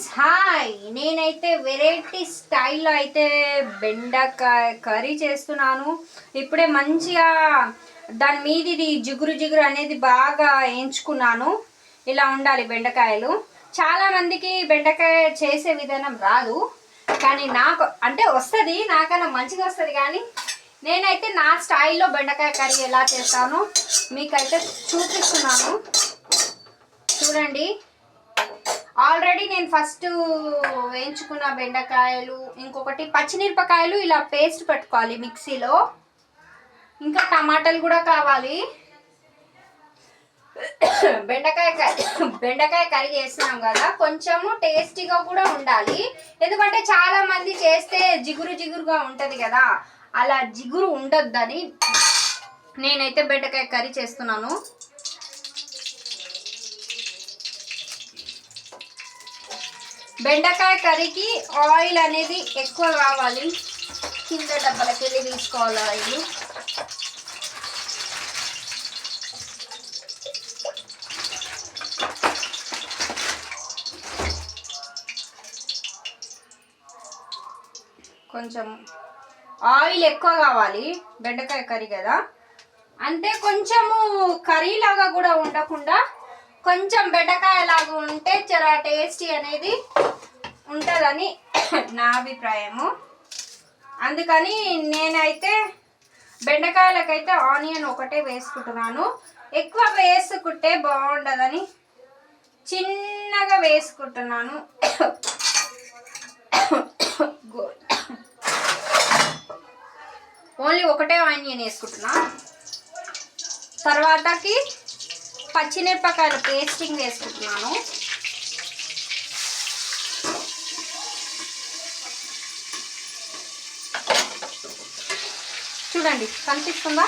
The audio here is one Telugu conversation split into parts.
Friends hi. నేనైతే వెరైటీ స్టైల్లో అయితే బెండకాయ కర్రీ చేస్తున్నాను. ఇప్పుడే మంచిగా దాని మీదిది జిగురు జిగురు అనేది బాగా వేయించుకున్నాను ఇలా ఉండాలి బెండకాయలు. చాలామందికి బెండకాయ చేసే విధానం రాదు. కానీ నాకు అంటే వస్తుంది నాకన్నా మంచిగా వస్తుంది కానీ నేనైతే నా స్టైల్లో బెండకాయ కర్రీ ఎలా చేస్తానో మీకైతే చూపిస్తున్నాను. చూడండి. ఆల్రెడీ నేను ఫస్ట్ వేయించుకున్న బెండకాయలు ఇంకొకటి పచ్చిమిరపకాయలు ఇలా పేస్ట్ పెట్టుకోవాలి మిక్సీలో. ఇంకా టమాటాలు కూడా కావాలి. బెండకాయ కర్రీ బెండకాయ కర్రీ చేస్తున్నాం కదా కొంచెము టేస్టీగా కూడా ఉండాలి. ఎందుకంటే చాలా మంది చేస్తే జిగురు జిగురుగా ఉంటుంది కదా. అలా జిగురు ఉండొద్దని నేనైతే బెండకాయ కర్రీ చేస్తున్నాను. బెండకాయ కర్రీకి ఆయిల్ అనేది ఎక్కువ కావాలి. కింద డబ్బలకి వెళ్ళి తీసుకోవాలి ఆయిల్. కొంచెం ఆయిల్ ఎక్కువ కావాలి బెండకాయ కర్రీ కదా. అంటే కొంచెము కర్రీ లాగా కూడా ఉండకుండా కొంచెం బెండకాయలాగా ఉంటే చాలా టేస్టీ అనేది ఉంటుందని నా అభిప్రాయము. అందుకని నేనైతే బెండకాయలకైతే ఆనియన్ ఒకటే వేసుకుంటున్నాను. ఎక్కువ వేసుకుంటే బాగుండదని చిన్నగా వేసుకుంటున్నాను. ఓన్లీ ఒకటే ఆనియన్ వేసుకుంటున్నా. తర్వాతకి పచ్చిమిరపకాయల పేస్టింగ్ వేసుకుంటున్నాను. చూడండి కనిపిస్తుందా?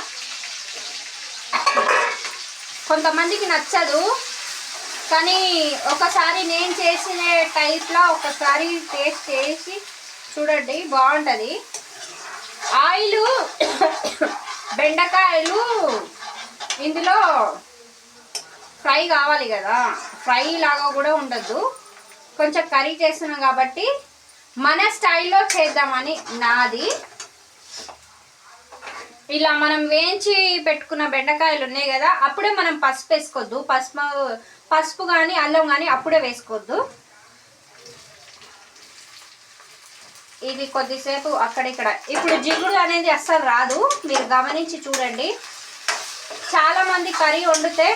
కొంతమందికి నచ్చదు కానీ ఒకసారి నేను చేసిన టైప్లో ఒకసారి టేస్ట్ చేసి చూడండి బాగుంటుంది. ఆయిల్ బెండకాయలు ఇందులో ఫ్రై కావాలి కదా. ఫ్రై లాగా కూడా ఉండద్దు. కొంచెం కర్రీ చేస్తున్నాం కాబట్టి మన స్టైల్లో చేద్దామని నాది. ఇలా మనం వేయించి పెట్టుకున్న బెండకాయలు ఉన్నాయి కదా అప్పుడే మనం పసుపు వేసుకోవద్దు పసుపు పసుపు కానీ అల్లం కానీ అప్పుడే వేసుకోవద్దు ఇది కొద్దిసేపు అక్కడిక్కడ ఇప్పుడు జిగుడు అనేది అస్సలు రాదు. మీరు గమనించి చూడండి. చాలామంది కర్రీ వండితే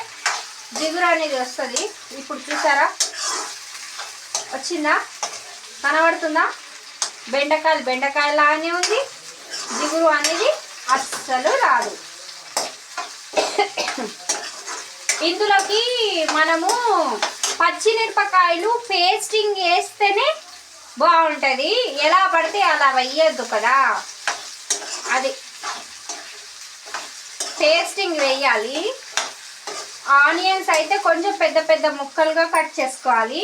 జిగురు అనేది వస్తుంది. ఇప్పుడు చూసారా? వచ్చిందా? కనబడుతుందా? బెండకాయలు బెండకాయలానే ఉంది. జిగురు అనేది అస్సలు రాదు. ఇందులోకి మనము పచ్చిమిరపకాయలు పేస్టింగ్ వేస్తేనే బాగుంటుంది. ఎలా పడితే అలా వెయ్యొద్దు కదా. అది. పేస్టింగ్ వేయాలి. ఆనియన్స్ అయితే కొంచెం పెద్ద పెద్ద ముక్కలుగా కట్ చేసుకోవాలి.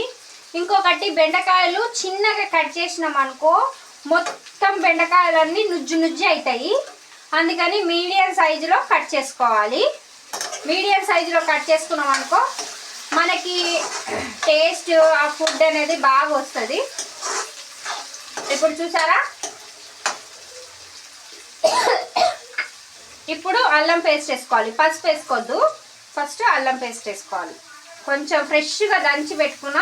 ఇంకొకటి బెండకాయలు చిన్నగా కట్ చేసినాం అనుకో మొత్తం బెండకాయలన్నీ నుజ్జు నుజ్జు అవుతాయి అందుకని మీడియం సైజులో కట్ చేసుకోవాలి. మీడియం సైజులో కట్ చేసుకున్నాం అనుకో మనకి టేస్ట్ ఆ ఫుడ్ అనేది బాగా వస్తుంది. ఇప్పుడు చూసారా? ఇప్పుడు అల్లం పేస్ట్ వేసుకోవాలి. పసుపు వేసుకోవద్దు. ఫస్ట్ అల్లం పేస్ట్ వేసుకోవాలి. కొంచెం ఫ్రెష్గా దంచి పెట్టుకున్న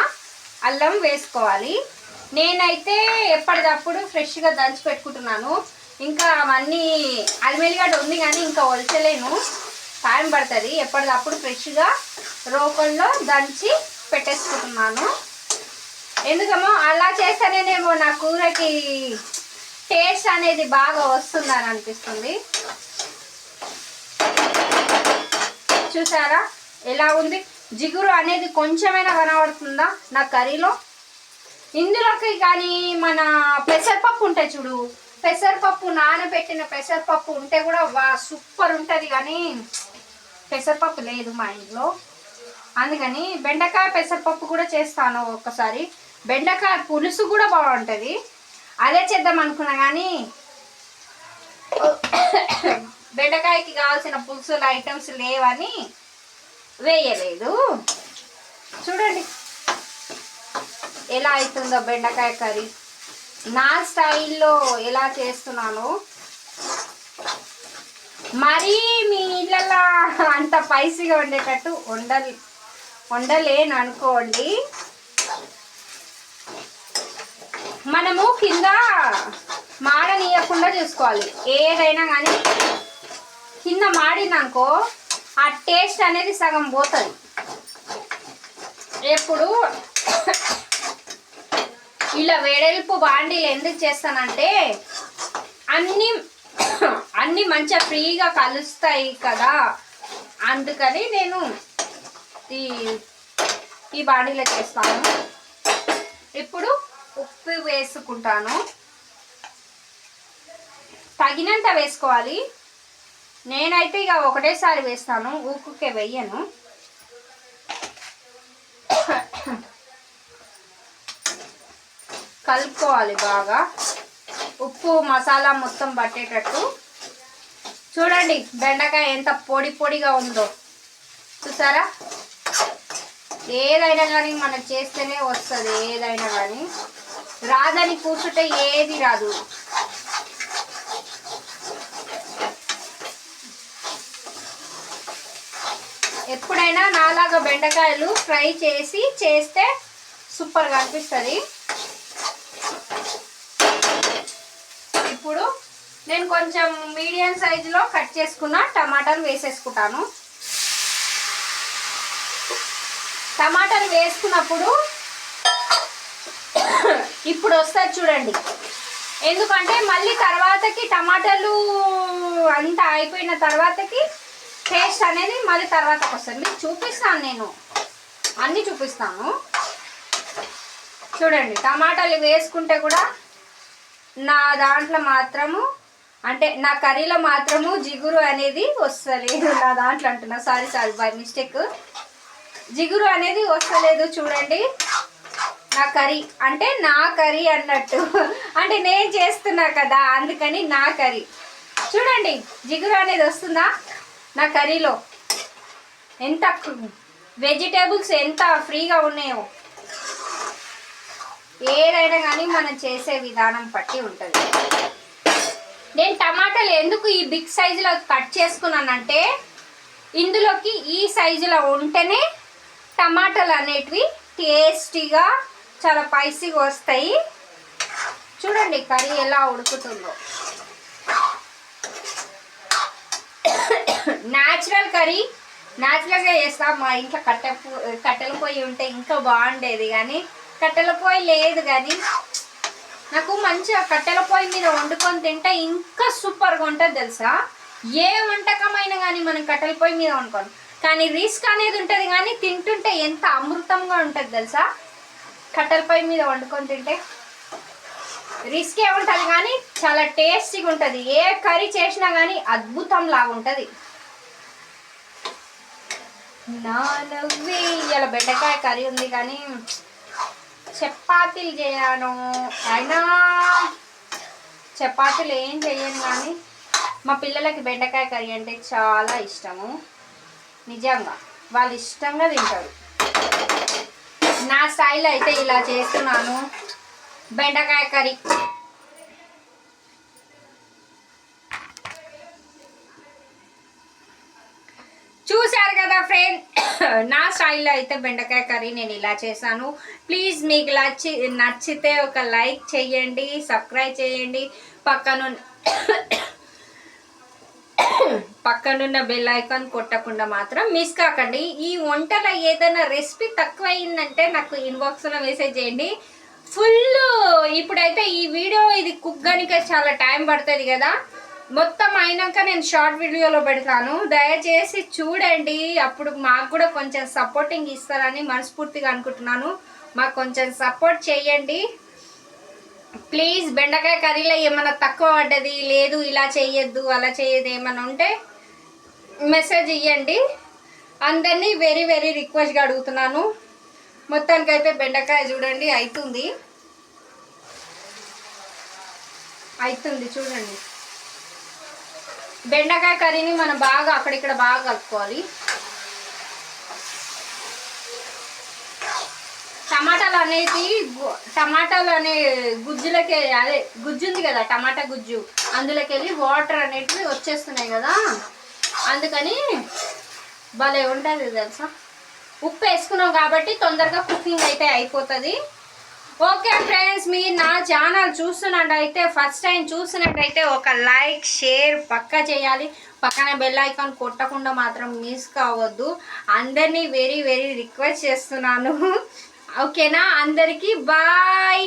అల్లం వేసుకోవాలి. నేనైతే ఎప్పటికప్పుడు ఫ్రెష్గా దంచి పెట్టుకుంటున్నాను. ఇంకా అవన్నీ అల్మెలిగడ్డ ఉంది కానీ ఇంకా వలచలేను టైం పడుతుంది. ఎప్పటికప్పుడు ఫ్రెష్గా రోకల్లో దంచి పెట్టేసుకుంటున్నాను. ఎందుకమ్మో అలా చేస్తేనేమో నా కూరకి టేస్ట్ అనేది బాగా వస్తుందని అనిపిస్తుంది. చూసారా? ఎలా ఉంది? జిగురు అనేది కొంచెమైనా కనబడుతుందా నా కర్రీలో? ఇందులోకి కానీ మన పెసరపప్పు ఉంటాయి చూడు. పెసరపప్పు నానబెట్టిన పెసరపప్పు ఉంటే కూడా వా సూపర్ ఉంటుంది కానీ పెసరపప్పు లేదు మా ఇంట్లో. అందుకని బెండకాయ పెసరపప్పు కూడా చేస్తాను ఒక్కసారి. బెండకాయ పులుసు కూడా బాగుంటుంది. అదే చేద్దాం అనుకున్నా కానీ బెండకాయకి కావాల్సిన పులుసుల ఐటమ్స్ లేవని వేయలేదు. చూడండి. ఎలా అవుతుందో బెండకాయ కర్రీ. నా స్టైల్లో ఎలా చేస్తున్నాను. మరీ మీ ఇళ్ళలా అంత పైసీగా ఉండేటట్టు వండలి వండలేను అనుకోండి మనము కింద మాడనీయకుండా చూసుకోవాలి. ఏదైనా కానీ కింద మాడినాకో ఆ టేస్ట్ అనేది సగం పోతుంది. ఎప్పుడు ఇలా వేడెలుపు బాండీలు ఎందుకు చేస్తానంటే అన్నీ అన్నీ మంచిగా ఫ్రీగా కలుస్తాయి కదా. అందుకని నేను ఈ ఈ బాడీలో చేస్తాను. ఇప్పుడు ఉప్పు వేసుకుంటాను. తగినంత వేసుకోవాలి. నేనైతే ఇక ఒకటేసారి వేస్తాను ఊకుకే వెయ్యను కలుపుకోవాలి బాగా. ఉప్పు మసాలా మొత్తం పట్టేటట్టు. చూడండి బెండకాయ ఎంత పొడి పొడిగా ఉందో. చూసారా? ఏదైనా కానీ మనం చేస్తేనే వస్తుంది ఏదైనా కానీ. రాదని కూర్చుంటే ఏది రాదు. ఎప్పుడైనా నాలాగా బెండకాయలు ఫ్రై చేసి చేస్తే సూపర్గా అనిపిస్తుంది. ఇప్పుడు నేను కొంచెం మీడియం సైజులో కట్ చేసుకున్న టమాటాలు వేసేసుకుంటాను. టమాటాలు వేసుకున్నప్పుడు ఇప్పుడు వస్తుంది చూడండి. ఎందుకంటే మళ్ళీ తర్వాతకి టమాటాలు అంతా అయిపోయిన తర్వాతకి టేస్ట్ అనేది మళ్ళీ తర్వాత వస్తుంది. మీకు చూపిస్తాను నేను. అన్నీ చూపిస్తాను. చూడండి టమాటాలు వేసుకుంటే కూడా నా దాంట్లో మాత్రము అంటే నా కర్రీలో మాత్రము జిగురు అనేది వస్తలేదు. నా దాంట్లో అంటున్నా. సారీ సారీ బై మిస్టేక్ జిగురు అనేది వస్తలేదు చూడండి. నా కర్రీ అంటే నా కర్రీ అన్నట్టు. అంటే నేను చేస్తున్నా కదా అందుకని నా కర్రీ. చూడండి జిగురు అనేది వస్తుందా? నా కర్రీలో ఎంత వెజిటేబుల్స్ ఎంత ఫ్రీగా ఉన్నాయో ఏదైనా కానీ మనం చేసే విధానం బట్టి ఉంటుంది. నేను టమాటాలు ఎందుకు ఈ బిగ్ సైజులో కట్ చేసుకున్నానంటే ఇందులోకి ఈ సైజులో ఉంటేనే టమాటాలు అనేటివి టేస్టీగా చాలా పైసీగా వస్తాయి. చూడండి కర్రీ ఎలా ఉడుకుతుందో. న్యాచురల్ కర్రీ న్యాచురల్గా చేస్తాం. మా ఇంట్లో కట్టె కట్టెల పొయ్యి ఉంటే ఇంకా బాగుండేది కానీ కట్టెల పొయ్యి లేదు కానీ నాకు మంచిగా కట్టెల పొయ్యి మీద వండుకొని తింటే ఇంకా సూపర్గా ఉంటుంది తెలుసా? ఏ వంటకమైనా కానీ మనం కట్టెల పొయ్యి మీద వండుకోను కానీ రిస్క్ అనేది ఉంటుంది కానీ తింటుంటే ఎంత అమృతంగా ఉంటుంది తెలుసా? కట్టెల పొయ్యి మీద వండుకొని తింటే రిస్క్ ఏముంటుంది కానీ చాలా టేస్టీగా ఉంటుంది. ఏ కర్రీ చేసినా కానీ అద్భుతం లాగా ఉంటుంది. నా నవ్వి ఇలా బెండకాయ కర్రీ ఉంది కానీ చపాతీలు చేయను. అయినా చపాతీలు ఏం చేయను కానీ మా పిల్లలకి బెండకాయ కర్రీ అంటే చాలా ఇష్టము. నిజంగా వాళ్ళు ఇష్టంగా తింటారు. నా స్టైల్ అయితే ఇలా చేస్తున్నాను. బెండకాయ కర్రీ కదా ఫ్రెండ్ నా స్టైల్లో అయితే బెండకాయ కర్రీ నేను ఇలా చేశాను. ప్లీజ్ మీకు నచ్చి నచ్చితే ఒక లైక్ చేయండి సబ్స్క్రైబ్ చేయండి. పక్కన పక్కనున్న బెల్ ఐకాన్ కొట్టకుండా మాత్రం మిస్ కాకండి. ఈ వంటలో ఏదైనా రెసిపీ తక్కువ అయిందంటే నాకు ఇన్బాక్స్లో మెసేజ్ చేయండి. ఫుల్ ఇప్పుడైతే ఈ వీడియో ఇది కుక్కడానికి చాలా టైం పడుతుంది కదా. మొత్తం అయినాక నేను షార్ట్ వీడియోలో పెడతాను. దయచేసి చూడండి. అప్పుడు మాకు కూడా కొంచెం సపోర్టింగ్ ఇస్తారని మనస్ఫూర్తిగా అనుకుంటున్నాను. మాకు కొంచెం సపోర్ట్ చేయండి. ప్లీజ్ బెండకాయ కర్రీలో ఏమైనా తక్కువ పడ్డది లేదు ఇలా చేయొద్దు అలా చేయదు ఏమైనా ఉంటే మెసేజ్ ఇవ్వండి అందరినీ వెరీ వెరీ రిక్వెస్ట్గా అడుగుతున్నాను. మొత్తానికైతే బెండకాయ చూడండి అవుతుంది అవుతుంది చూడండి. బెండకాయ కర్రీని మనం బాగా అక్కడిక్కడ బాగా కలుపుకోవాలి. టమాటాలు అనేది టమాటాలు అనే గుజ్జులకి అదే గుజ్జు ఉంది కదా టమాటా గుజ్జు. అందులోకి వెళ్ళి వాటర్ అనేటివి వచ్చేస్తున్నాయి కదా. అందుకని భలే ఉంటుంది తెలుసా? ఉప్పు వేసుకున్నాం కాబట్టి తొందరగా కుకింగ్ అయితే అయిపోతుంది. ఓకే ఫ్రెండ్స్ మీరు నా ఛానల్ చూస్తున్నట్టయితే ఫస్ట్ టైం చూస్తున్నట్టయితే ఒక లైక్ షేర్ పక్క చేయాలి. పక్కన బెల్ ఐకాన్ కొట్టకుండా మాత్రం మిస్ కావద్దు. అందరినీ వెరీ వెరీ రిక్వెస్ట్ చేస్తున్నాను. ఓకేనా? అందరికీ బాయ్